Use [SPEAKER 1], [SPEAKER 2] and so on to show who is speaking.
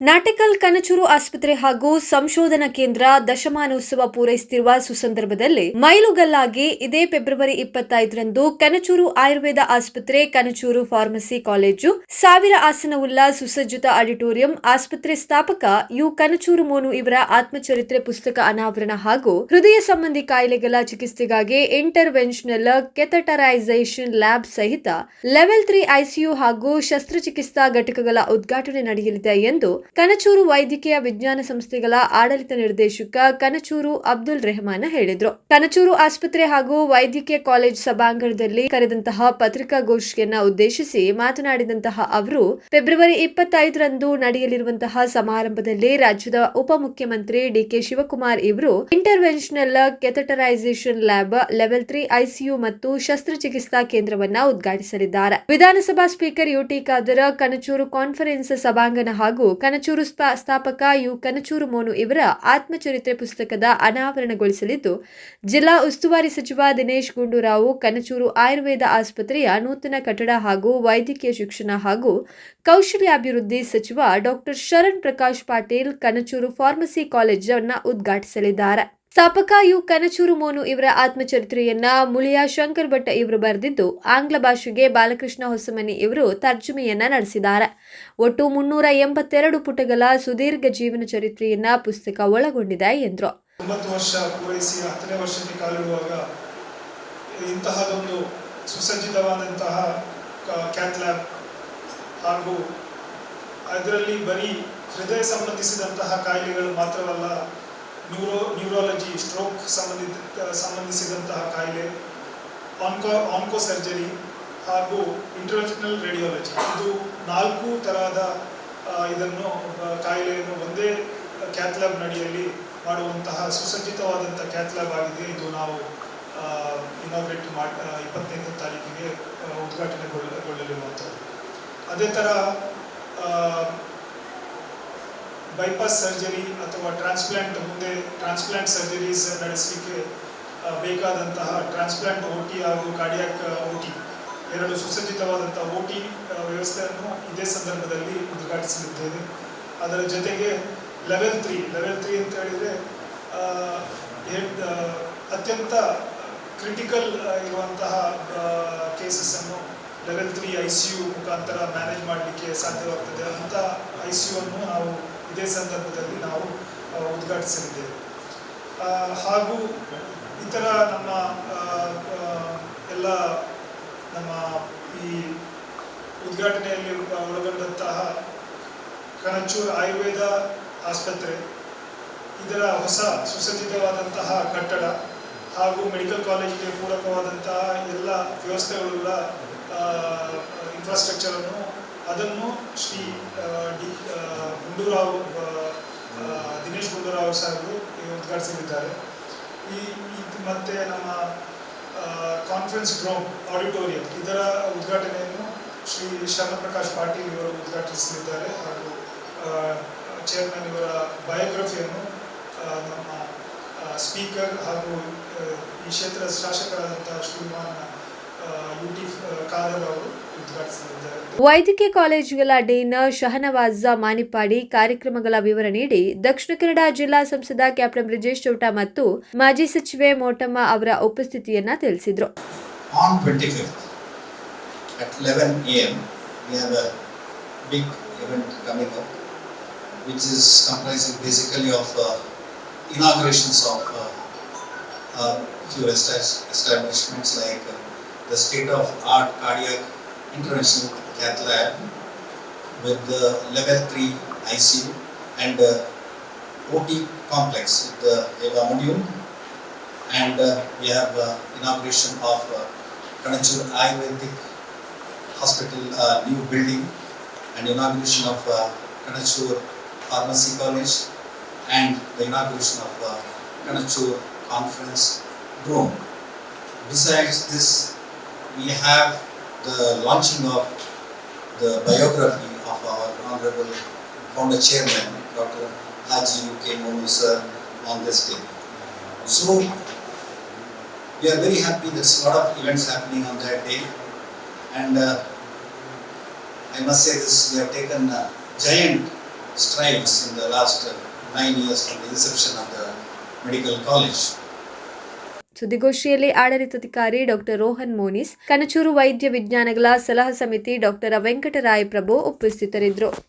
[SPEAKER 1] Nautical Kanachur ಆಸ್ಪತ್ರೆ ಹಾಗೂ ಸಂಶೋಧನಾ ಕೇಂದ್ರ ದಶಮಾನೋತ್ಸವ ಪೂರೈಸುತ್ತಿರುವ ಸುಸಂದರ್ಭದಲ್ಲಿ ಮೈಲುಗಲ್ಲಾಗಿ ಇದೇ ಫೆಬ್ರವರಿ ಇಪ್ಪತ್ತೈದರಂದು ಕನಚೂರು ಆಯುರ್ವೇದ ಆಸ್ಪತ್ರೆ, ಕನಚೂರು ಫಾರ್ಮಸಿ ಕಾಲೇಜು, ಸಾವಿರ ಆಸನವುಳ್ಳ ಸುಸಜ್ಜಿತ ಆಡಿಟೋರಿಯಂ ಆಸ್ಪತ್ರೆ ಸ್ಥಾಪಕ ಯು ಕನಚೂರು ಮೋನು ಇವರ ಆತ್ಮಚರಿತ್ರೆ ಪುಸ್ತಕ ಅನಾವರಣ ಹಾಗೂ ಹೃದಯ ಸಂಬಂಧಿ ಕಾಯಿಲೆಗಳ ಚಿಕಿತ್ಸೆಗಾಗಿ ಇಂಟರ್ವೆನ್ಷನಲ್ ಕೆಥಟರೈಸೇಷನ್ ಲ್ಯಾಬ್ ಸಹಿತ ಲೆವೆಲ್ ತ್ರೀ ಐಸಿಯು ಹಾಗೂ ಶಸ್ತ್ರಚಿಕಿತ್ಸಾ ಘಟಕಗಳ ಉದ್ಘಾಟನೆ ನಡೆಯಲಿದೆ ಎಂದು ಕನಚೂರು ವೈದ್ಯಕೀಯ ವಿಜ್ಞಾನ ಸಂಸ್ಥೆಗಳ ಆಡಳಿತ ನಿರ್ದೇಶಕ ಕನಚೂರು ಅಬ್ದುಲ್ ರೆಹಮಾನ್ ಹೇಳಿದರು. ಕನಚೂರು ಆಸ್ಪತ್ರೆ ಹಾಗೂ ವೈದ್ಯಕೀಯ ಕಾಲೇಜ್ ಸಭಾಂಗಣದಲ್ಲಿ ಕರೆದಂತಹ ಪತ್ರಿಕಾಗೋಷ್ಠಿಯನ್ನ ಉದ್ದೇಶಿಸಿ ಮಾತನಾಡಿದಂತಹ ಅವರು, ಫೆಬ್ರವರಿ ಇಪ್ಪತ್ತೈದರಂದು ನಡೆಯಲಿರುವಂತಹ ಸಮಾರಂಭದಲ್ಲಿ ರಾಜ್ಯದ ಉಪಮುಖ್ಯಮಂತ್ರಿ ಡಿಕೆ ಶಿವಕುಮಾರ್ ಇವರು, interventional catheterization lab level three ICU ಮತ್ತು ಶಸ್ತ್ರಚಿಕಿತ್ಸಾ ಕೇಂದ್ರವನ್ನ ಉದ್ಘಾಟಿಸಲಿದ್ದಾರೆ. ವಿಧಾನಸಭಾ speaker UT Khader, Kanachur conference ಸಭಾಂಗಣ ಹಾಗೂ ಕನಚೂರು ಸ್ಥಾಪಕ ಯು ಕನಚೂರು ಮೋನು ಇವರ ಆತ್ಮಚರಿತ್ರೆ ಪುಸ್ತಕದ ಅನಾವರಣಗೊಳಿಸಲಿದ್ದು, ಜಿಲ್ಲಾ ಉಸ್ತುವಾರಿ ಸಚಿವ ದಿನೇಶ್ ಗುಂಡೂರಾವ್ ಕನಚೂರು ಆಯುರ್ವೇದ ಆಸ್ಪತ್ರೆಯ ನೂತನ ಕಟ್ಟಡ ಹಾಗೂ ವೈದ್ಯಕೀಯ ಶಿಕ್ಷಣ ಹಾಗೂ ಕೌಶಲ್ಯಾಭಿವೃದ್ಧಿ ಸಚಿವ ಡಾಕ್ಟರ್ ಶರಣ್ ಪ್ರಕಾಶ್ ಪಾಟೀಲ್ ಕನಚೂರು ಫಾರ್ಮಸಿ ಕಾಲೇಜನ್ನು ಉದ್ಘಾಟಿಸಲಿದ್ದಾರೆ. ಸ್ಥಾಪಕ ಯು ಕನಚೂರು ಮೋನು ಇವರ ಆತ್ಮಚರಿತ್ರೆಯನ್ನ ಮುಳಿಯ ಶಂಕರ್ ಭಟ್ಟ ಇವರು ಬರೆದಿದ್ದು ಆಂಗ್ಲ ಭಾಷೆಗೆ ಬಾಲಕೃಷ್ಣ ಹೊಸಮನಿ ಇವರು ತರ್ಜುಮೆಯನ್ನ ನಡೆಸಿದ್ದಾರೆ. ಒಟ್ಟು ಮುನ್ನೂರ ಎಂಬತ್ತೆರಡು ಪುಟಗಳ ಸುದೀರ್ಘ ಜೀವನ ಚರಿತ್ರೆಯನ್ನ ಪುಸ್ತಕ ಒಳಗೊಂಡಿದೆ ಎಂದರು.
[SPEAKER 2] ವರ್ಷ ವರ್ಷಕ್ಕೆ ಇಂತಹದೊಂದು ಸುಸಜ್ಜಿತವಾದಂತಹ ಕ್ಯಾತ್ ಹಾಗೂ ಅದರಲ್ಲಿ ಬರೀ ಹೃದಯ ಸಂಬಂಧಿಸಿದಂತಹ ಕಾಯಿಲೆಗಳು ಮಾತ್ರವಲ್ಲ ನ್ಯೂರೋ ನ್ಯೂರಾಲಜಿ ಸ್ಟ್ರೋಕ್ ಸಂಬಂಧಿತ ಸಂಬಂಧಿಸಿದಂತಹ ಕಾಯಿಲೆ ಆನ್ಕೋ ಆನ್ಕೋ ಸರ್ಜರಿ ಹಾಗೂ ಇಂಟರ್ನ್ಯಾಷನಲ್ ರೇಡಿಯಾಲಜಿ ಇದು ನಾಲ್ಕು ತರಹದ ಇದನ್ನು ಕಾಯಿಲೆಯನ್ನು ಒಂದೇ ಕ್ಯಾತ್ ಲ್ಯಾಬ್ ನಡಿಯಲ್ಲಿ ಮಾಡುವಂತಹ ಸುಸಜ್ಜಿತವಾದಂಥ ಕ್ಯಾತ್ಲ್ಯಾಬ್ ಆಗಿದೆ. ಇದು ನಾವು ಇನಾಗ್ರೇಟ್ ಮಾಡಿ ಇಪ್ಪತ್ತೈದನೇ ತಾರೀಕಿಗೆ ಉದ್ಘಾಟನೆಗೊಳ್ಳಲಿರುವಂಥದ್ದು ಅದೇ ಥರ ಬೈಪಾಸ್ ಸರ್ಜರಿ ಅಥವಾ ಟ್ರಾನ್ಸ್ಪ್ಲಾಂಟ್ ಮುಂದೆ ಟ್ರಾನ್ಸ್ಪ್ಲಾಂಟ್ ಸರ್ಜರೀಸ್ ನಡೆಸಲಿಕ್ಕೆ ಬೇಕಾದಂತಹ ಟ್ರಾನ್ಸ್ಪ್ಲಾಂಟ್ ಓ ಟಿ ಹಾಗೂ ಕಾರ್ಡಿಯಾಕ್ ಓ ಟಿ ಎರಡು ಸುಸಜ್ಜಿತವಾದಂತಹ ಓ ಟಿ ವ್ಯವಸ್ಥೆಯನ್ನು ಇದೇ ಸಂದರ್ಭದಲ್ಲಿ ಉದ್ಘಾಟಿಸಲಿದ್ದೇವೆ. ಅದರ ಜೊತೆಗೆ ಲೆವೆಲ್ ತ್ರೀ ಲೆವೆಲ್ ತ್ರೀ ಅಂತ ಹೇಳಿದರೆ ಅತ್ಯಂತ ಕ್ರಿಟಿಕಲ್ ಇರುವಂತಹ ಕೇಸಸ್ಸನ್ನು level three I C U ಮುಖಾಂತರ ಮ್ಯಾನೇಜ್ ಮಾಡಲಿಕ್ಕೆ ಸಾಧ್ಯವಾಗ್ತದೆ. ಅಂತ ಐ ಸಿ ಯು ಅನ್ನು ನಾವು ಇದೇ ಸಂದರ್ಭದಲ್ಲಿ ನಾವು ಉದ್ಘಾಟಿಸಲಿದ್ದೇವೆ. ಹಾಗೂ ಇತರ ನಮ್ಮ ಎಲ್ಲ ನಮ್ಮ ಈ ಉದ್ಘಾಟನೆಯಲ್ಲಿ ಒಳಗೊಂಡಂತಹ ಕಣಚೂರು ಆಯುರ್ವೇದ ಆಸ್ಪತ್ರೆ, ಇದರ ಹೊಸ ಸುಸಜ್ಜಿತವಾದಂತಹ ಕಟ್ಟಡ ಹಾಗೂ ಮೆಡಿಕಲ್ ಕಾಲೇಜಿಗೆ ಪೂರಕವಾದಂತಹ ಎಲ್ಲ ವ್ಯವಸ್ಥೆಗಳುಳ್ಳ ಇನ್ಫ್ರಾಸ್ಟ್ರಕ್ಚರನ್ನು ಅದನ್ನು ಶ್ರೀ ಡಿ ಗುಂಡೂರಾವ್ ದಿನೇಶ್ ಗುಂಡೂರಾವ್ ಸಾಹೇಬರು ಉದ್ಘಾಟಿಸಲಿದ್ದಾರೆ. ಈ ಮತ್ತೆ ನಮ್ಮ ಕಾನ್ಫರೆನ್ಸ್ ಗ್ರೌಂಡ್ ಆಡಿಟೋರಿಯಂ ಇದರ ಉದ್ಘಾಟನೆಯನ್ನು ಶ್ರೀ ಶರಣಪ್ರಕಾಶ್ ಪಾಟೀಲ್ ಇವರು ಉದ್ಘಾಟಿಸಲಿದ್ದಾರೆ ಹಾಗೂ ಚೇರ್ಮನ್ ಇವರ ಬಯೋಗ್ರಫಿಯನ್ನು ನಮ್ಮ ಸ್ಪೀಕರ್ ಹಾಗೂ ಈ ಕ್ಷೇತ್ರದ ಶಾಸಕರಾದಂತಹ ಶ್ರೀಮಾನ್
[SPEAKER 1] ವೈದ್ಯಕೀಯ ಕಾಲೇಜುಗಳ ಡೀನ್ ಶಹನವಾಜ ಮಾನಿಪಾಡಿ ಕಾರ್ಯಕ್ರಮಗಳ ವಿವರ ನೀಡಿ ದಕ್ಷಿಣ ಕನ್ನಡ ಜಿಲ್ಲಾ ಸಂಸದ ಕ್ಯಾಪ್ಟನ್ ಬ್ರಿಜೇಶ್ ಚೌಟ ಮತ್ತು ಮಾಜಿ ಸಚಿವೆ ಮೋಟಮ್ಮ ಅವರ ಉಪಸ್ಥಿತಿಯನ್ನ ತಿಳಿಸಿದರು
[SPEAKER 3] On 25th at 11 a.m. we have a big event coming up, which is comprising basically of uh, inaugurations of uh, uh, few esta- establishments like uh, the state-of-art cardiac interventional cath lab with the level 3 ICU and uh, OT complex with the EVA module and uh, we have uh, inauguration of uh, Kanachur Ayurvedic Hospital uh, new building and inauguration of uh, Kanachur Pharmacy College and the inauguration of uh, Kanachur Conference Room. Besides this, we have the launching of the biography of our honorable founder chairman, Dr. Haji U.K. On this day. So, we are very happy there's a lot of events happening on that day and uh, I must say this, we have taken a giant strides in the last uh, nine years from the inception of the medical college.
[SPEAKER 1] ಸುದ್ದಿಗೋಷ್ಠಿಯಲ್ಲಿ ಆಡಳಿತಾಧಿಕಾರಿ doctor Rohan Monis Kanachur ವೈದ್ಯ ವಿಜ್ಞಾನಗಳ ಸಲಹಾ ಸಮಿತಿ doctor Venkataraya ಪ್ರಭು ಉಪಸ್ಥಿತರಿದ್ದರು.